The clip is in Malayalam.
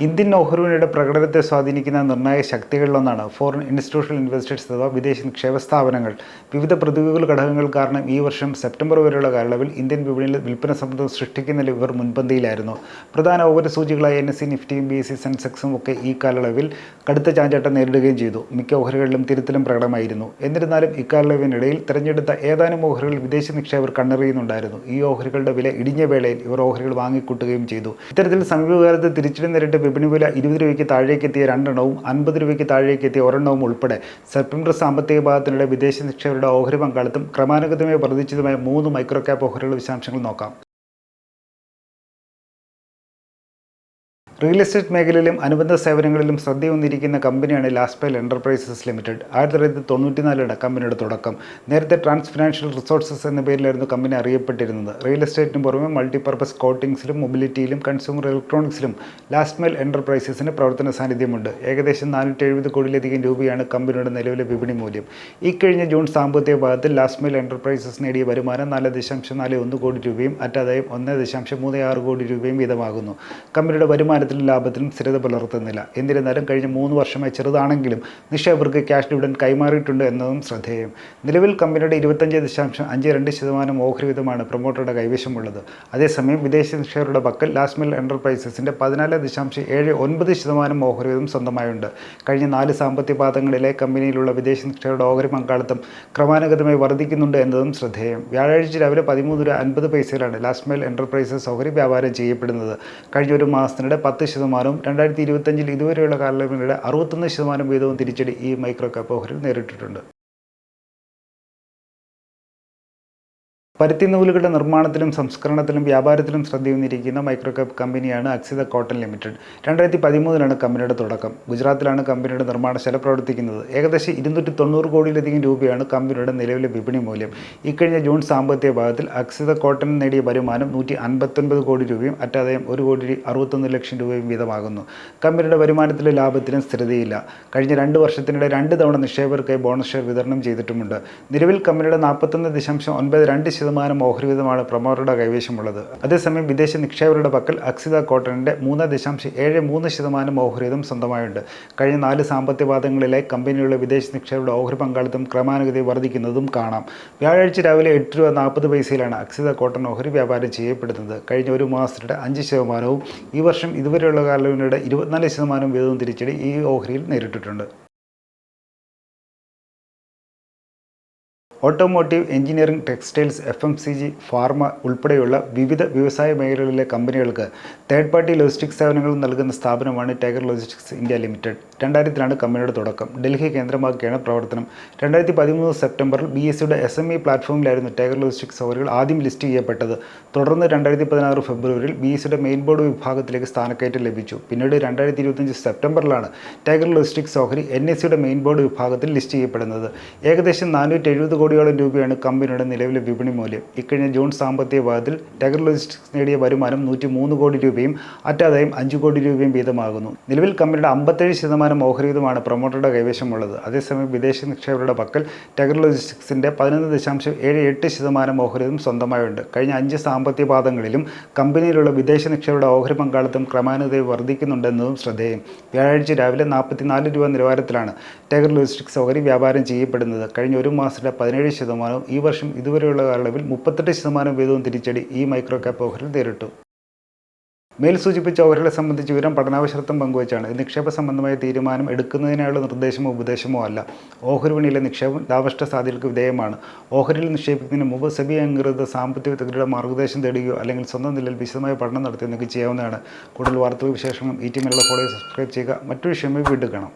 ഇന്ത്യൻ ഓഹരിയുടെ പ്രകടനത്തെ സ്വാധീനിക്കുന്ന നിർണായക ശക്തികളിലൊന്നാണ് ഫോറിൻ ഇൻസ്റ്റിറ്റ്യൂഷണൽ ഇൻവെസ്റ്റേഴ്സ് അഥവാ വിദേശ നിക്ഷേപ സ്ഥാപനങ്ങൾ വിവിധ പ്രതികൂല ഘടകങ്ങൾ കാരണം ഈ വർഷം സെപ്റ്റംബർ വരെയുള്ള കാലയളവിൽ ഇന്ത്യൻ വിപണിയിൽ വിൽപ്പന സമ്മർദ്ദം സൃഷ്ടിക്കുന്നതിൽ ഇവർ മുൻപന്തിയിലായിരുന്നു. പ്രധാന ഓഹരി സൂചികളായ എൻ എസ് സി നിഫ്റ്റിയും ബി എസ് സി സെൻസെക്സും ഒക്കെ ഈ കാലയളവിൽ കടുത്ത ചാഞ്ചാട്ടം നേരിടുകയും ചെയ്തു. മിക്ക ഓഹരികളിലും തിരുത്തലും പ്രകടമായിരുന്നു. എന്നിരുന്നാലും ഇക്കാലയളവിനിടയിൽ തിരഞ്ഞെടുത്ത ഏതാനും ഓഹരികൾ വിദേശ നിക്ഷേപർ കണ്ണെറിയുന്നുണ്ടായിരുന്നു. ഈ ഓഹരികളുടെ വില ഇടിഞ്ഞ വേളയിൽ ഇവർ ഓഹരികൾ വാങ്ങിക്കൂട്ടുകയും ചെയ്തു. ഇത്തരത്തിൽ സമീപകാലത്ത് തിരിച്ചടി നേരിട്ട് വിപണി വില ഇരുപത് രൂപയ്ക്ക് താഴേക്ക് എത്തിയ രണ്ടെണ്ണവും അൻപത് രൂപയ്ക്ക് താഴേക്ക് എത്തിയ ഒരെണ്ണവും ഉൾപ്പെടെ സെപ്റ്റംബർ സാമ്പത്തിക ഭാഗത്തിനിടെ വിദേശ നിക്ഷേപരുടെ ഓഹരി പങ്കാളിത്തം ക്രമാനുഗതമായി വർദ്ധിച്ചതുമായ മൂന്ന് മൈക്രോ ക്യാപ് ഓഹരികളുടെ വിശദാംശങ്ങൾ നോക്കാം. റിയൽ എസ്റ്റേറ്റ് മേഖലയിലും അനുബന്ധ സേവനങ്ങളിലും ശ്രദ്ധയൊന്നിരിക്കുന്ന കമ്പനിയാണ് ലാസ്പെൽ എന്റർപ്രൈസസ് ലിമിറ്റഡ് ആയിരത്തി തൊള്ളായിരത്തി തൊണ്ണൂറ്റിനാലാണ് കമ്പനിയുടെ തുടക്കം. നേരത്തെ ട്രാൻസ് ഫിനാൻഷ്യൽ റിസോഴ്സസ് എന്ന പേരിലായിരുന്നു കമ്പനി അറിയപ്പെട്ടിരുന്നത്. റിയൽ എസ്റ്റേറ്റിന് പുറമെ മൾട്ടിപർപ്പസ് കോട്ടിംഗ്സിലും മൊബിലിറ്റിയിലും കൺസ്യൂമർ ഇലക്ട്രോണിക്സിലും ലാസ്മൈൽ മൈൽ എന്റർപ്രൈസസിന് പ്രവർത്തന സാന്നിധ്യമുണ്ട്. ഏകദേശം നാനൂറ്റി എഴുപത് കോടിയിലധികം രൂപയാണ് കമ്പനിയുടെ നിലവിലെ വിപണി മൂല്യം. ഈ കഴിഞ്ഞ ജൂൺ സാമ്പത്തിക ഭാഗത്തിൽ ലാസ്മൈൽ മൈൽ എന്റർപ്രൈസസ് നേടിയ വരുമാനം നാല് ദശാംശം നാല് ഒന്ന് കോടി രൂപയും അറ്റാദായം ഒന്ന് ദശാംശം മൂന്ന് ആറ് കോടി രൂപയും വീതമാകുന്നു. കമ്പനിയുടെ വരുമാനത്തിലും ലാഭത്തിലും സ്ഥിരത പുലർത്തുന്നില്ല. എന്നിരുന്നാലും കഴിഞ്ഞ മൂന്ന് വർഷമായി ചെറുതാണെങ്കിലും നിക്ഷേപകർക്ക് ക്യാഷ് ഡിവിഡൻ കൈമാറിയിട്ടുണ്ട് എന്നതും ശ്രദ്ധേയം. നിലവിൽ കമ്പനിയുടെ ഇരുപത്തഞ്ച് ദശാംശം അഞ്ച് രണ്ട് ശതമാനം ഓഹരി വിധമാണ് പ്രൊമോട്ടറുടെ കൈവശമുള്ളത്. അതേസമയം വിദേശ നിക്ഷേപകരുടെ പക്കൽ ലാസ്റ്റ് മിൽ എന്റർപ്രൈസസിന്റെ പതിനാല് ദശാംശം ഏഴ് ഒൻപത് ശതമാനം ഓഹരി വിധം സ്വന്തമായുണ്ട്. കഴിഞ്ഞ നാല് സാമ്പത്തിക പാദങ്ങളിലെ കമ്പനിയിലുള്ള വിദേശ നിക്ഷേപകരുടെ ഓഹരി പങ്കാളിത്തം ക്രമാനുഗതമായി വർദ്ധിക്കുന്നുണ്ട് എന്നതും ശ്രദ്ധേയം. വ്യാഴാഴ്ച രാവിലെ പതിമൂന്ന് രൂപ അൻപത് പൈസയിലാണ് ലാസ്റ്റ് എന്റർപ്രൈസസ് ഓഹരി വ്യാപാരം ചെയ്യപ്പെടുന്നത്. കഴിഞ്ഞ ഒരു മാസത്തിനിടെ പത്ത് ശതമാനവും രണ്ടായിരത്തി ഇരുപത്തഞ്ചിൽ ഇതുവരെയുള്ള കാലയളവിനിടെ അറുപത്തൊന്ന് ശതമാനം വീതവും തിരിച്ചടി ഈ മൈക്രോ കപ്പ് ഓഹരിൽ നേരിട്ടിട്ടുണ്ട്. പരുത്തി നൂലുകളുടെ നിർമ്മാണത്തിലും സംസ്കരണത്തിലും വ്യാപാരത്തിലും ശ്രദ്ധ വന്നിരിക്കുന്ന മൈക്രോകാപ്പ് കമ്പനിയാണ് അക്സിത കോട്ടൺ ലിമിറ്റഡ്. രണ്ടായിരത്തി പതിമൂന്നിലാണ് കമ്പനിയുടെ തുടക്കം. ഗുജറാത്തിലാണ് കമ്പനിയുടെ നിർമ്മാണശാല പ്രവർത്തിക്കുന്നത്. ഏകദേശം ഇരുന്നൂറ്റി തൊണ്ണൂറ് കോടിയിലധികം രൂപയാണ് കമ്പനിയുടെ നിലവിലെ വിപണി മൂല്യം. ഇക്കഴിഞ്ഞ ജൂൺ സാമ്പത്തിക ഭാഗത്തിൽ അക്സിത കോട്ടൺ നേടിയ വരുമാനം നൂറ്റി അൻപത്തൊൻപത് കോടി രൂപയും അറ്റാദായം ഒരു കോടി അറുപത്തൊന്ന് ലക്ഷം രൂപയും വീതമാകുന്നു. കമ്പനിയുടെ വരുമാനത്തിലെ ലാഭത്തിനും സ്ഥിരതയില്ല. കഴിഞ്ഞ രണ്ട് വർഷത്തിനിടെ രണ്ട് തവണ നിക്ഷേപകർക്കായി ബോണസ് ഷെയർ വിതരണം ചെയ്തിട്ടുമുണ്ട്. നിലവിൽ കമ്പനിയുടെ നാൽപ്പത്തൊന്ന് ദശാംശം ഒൻപത് രണ്ട് ശതമാനം ഓഹരി വീതമാണ് പ്രൊമോട്ടറുടെ കൈവശമുള്ളത്. അതേസമയം വിദേശ നിക്ഷേപകരുടെ പക്കൽ അക്സിത കോട്ടണിന്റെ മൂന്ന് ദശാംശം ഏഴ് മൂന്ന് ശതമാനം ഓഹരി വീതം സ്വന്തമായുണ്ട്. കഴിഞ്ഞ നാല് സാമ്പത്തിക പാദങ്ങളിലെ കമ്പനിയുടെ വിദേശ നിക്ഷേപകരുടെ ഓഹരി പങ്കാളിത്തം ക്രമാനുഗതി വർദ്ധിക്കുന്നതും കാണാം. വ്യാഴാഴ്ച രാവിലെ എട്ട് രൂപ നാൽപ്പത് പൈസയിലാണ് അക്സിത കോട്ടൺ ഓഹരി വ്യാപാരം ചെയ്യപ്പെടുന്നത്. കഴിഞ്ഞ ഒരു മാസത്തിനിടെ അഞ്ച് ശതമാനവും ഈ വർഷം ഇതുവരെയുള്ള കാലത്തിനിടെ ഇരുപത്തിനാല് ശതമാനം വീതവും തിരിച്ചടി ഈ ഓഹരിയിൽ നേരിട്ടിട്ടുണ്ട്. Automotive engineering textiles F M C G pharma ഉൾപ്പെടെയുള്ള വിവിധ വ്യവസായ മേഖലകളിലെ കമ്പനികൾക്ക് തേർഡ് പാർട്ടി ലോജിസ്റ്റിക്സ് സേവനങ്ങൾ നൽകുന്ന സ്ഥാപനമാണ് ടൈഗർ ലോജിസ്റ്റിക്സ് ഇന്ത്യ ലിമിറ്റഡ് രണ്ടായിരത്തിലാണ് കമ്പനിയുടെ തുടക്കം. ഡൽഹി കേന്ദ്രമാക്കിയാണ് പ്രവർത്തനം. രണ്ടായിരത്തി പതിമൂന്ന് സെപ്റ്റംബറിൽ ബി എസ് സിയുടെ എസ് എം ഇ പ്ലാറ്റ്ഫോമിലായിരുന്നു ടൈഗർ ലോജിസ്റ്റിക്സ് ഓഹരികൾ ആദ്യം ലിസ്റ്റ് ചെയ്യപ്പെട്ടത്. തുടർന്ന് രണ്ടായിരത്തി പതിനാറ് ഫെബ്രുവരിയിൽ ബി എസ് സിയുടെ മെയിൻ ബോർഡ് വിഭാഗത്തിലേക്ക് സ്ഥാനക്കയറ്റം ലഭിച്ചു. പിന്നീട് രണ്ടായിരത്തി ഇരുപത്തഞ്ച് സെപ്റ്റംബറിലാണ് ടൈഗർ ലോജിസ്റ്റിക്സ് ഓഹരി എൻ എസ് സിയുടെ മെയിൻ ബോർഡ് വിഭാഗത്തിൽ ലിസ്റ്റ് ചെയ്യപ്പെടുന്നത്. ഏകദേശം നാനൂറ്റി എഴുപത് കോടിയോളം രൂപയാണ് കമ്പനിയുടെ നിലവിലെ വിപണി മൂല്യം. ഇക്കഴിഞ്ഞ ജൂൺ സാമ്പത്തിക വിഭാഗത്തിൽ ടൈഗർ ലോജിസ്റ്റിക്സ് നേടിയ വരുമാനം നൂറ്റി മൂന്ന് കോടി രൂപയും അറ്റാദായം അഞ്ച് കോടി രൂപയും വീതമാകുന്നു. നിലവിൽ കമ്പനിയുടെ അമ്പത്തേഴ് ശതമാനം ഓഹരിയുമാണ് പ്രൊമോട്ടറുടെ കൈവശമുള്ളത്. അതേസമയം വിദേശ നിക്ഷേപകരുടെ പക്കൽ ടൈഗർ ലോജിസ്റ്റിക്സിന്റെ പതിനൊന്ന് ദശാംശം ഏഴ് എട്ട് ശതമാനം ഓഹരിയും സ്വന്തമായുണ്ട്. കഴിഞ്ഞ അഞ്ച് സാമ്പത്തിക പാദങ്ങളിലും കമ്പനിയിലുള്ള വിദേശ നിക്ഷേപകരുടെ ഓഹരി പങ്കാളിത്തം ക്രമാനുഗതമായി വർദ്ധിക്കുന്നുണ്ടെന്നതും ശ്രദ്ധേയം. വ്യാഴാഴ്ച രാവിലെ നാൽപ്പത്തിനാല് രൂപ നിലവാരത്തിലാണ് ടൈഗർ ലോജിസ്റ്റിക്സ് ഓഹരി വ്യാപാരം ചെയ്യപ്പെടുന്നത്. കഴിഞ്ഞ ഒരു മാസത്തിലെ പതിനേഴ് ശതമാനവും ഈ വർഷം ഇതുവരെയുള്ള കാലയളവിൽ മുപ്പത്തെട്ട് ശതമാനം വീതവും തിരിച്ചടി ഈ മൈക്രോ ക്യാപ്പ് ഓഹരിൽ നേരിട്ടു. മേൽ സൂചിപ്പിച്ച ഓഹരികളെ സംബന്ധിച്ച് വിവരം പഠനാവശ്യത്വം പങ്കുവച്ചാണ്. നിക്ഷേപ സംബന്ധമായ തീരുമാനം എടുക്കുന്നതിനായുള്ള നിർദ്ദേശമോ ഉപദേശമോ അല്ല. ഓഹരി വിപണിയിലെ നിക്ഷേപം ലാഭഷ്ട സാധ്യതകൾക്ക് വിധേയമാണ്. ഓഹരിയിൽ നിക്ഷേപിക്കുന്നതിന് മുമ്പ് സെബി അംഗീകൃത സാമ്പത്തിക വിദഗ്ധരുടെ മാർഗനിർദ്ദേശം തേടുകയോ അല്ലെങ്കിൽ സ്വന്തം നിലയിൽ വിശദമായ പഠനം നടത്തി നിങ്ങൾക്ക് ചെയ്യാവുന്നതാണ്. കൂടുതൽ വാർത്തകൾ വിശേഷങ്ങളും ഈ ടീമിലുള്ള ഫോളോ സബ്സ്ക്രൈബ് ചെയ്യുക. മറ്റൊരു ക്ഷമ വീണ്ടും കാണാം.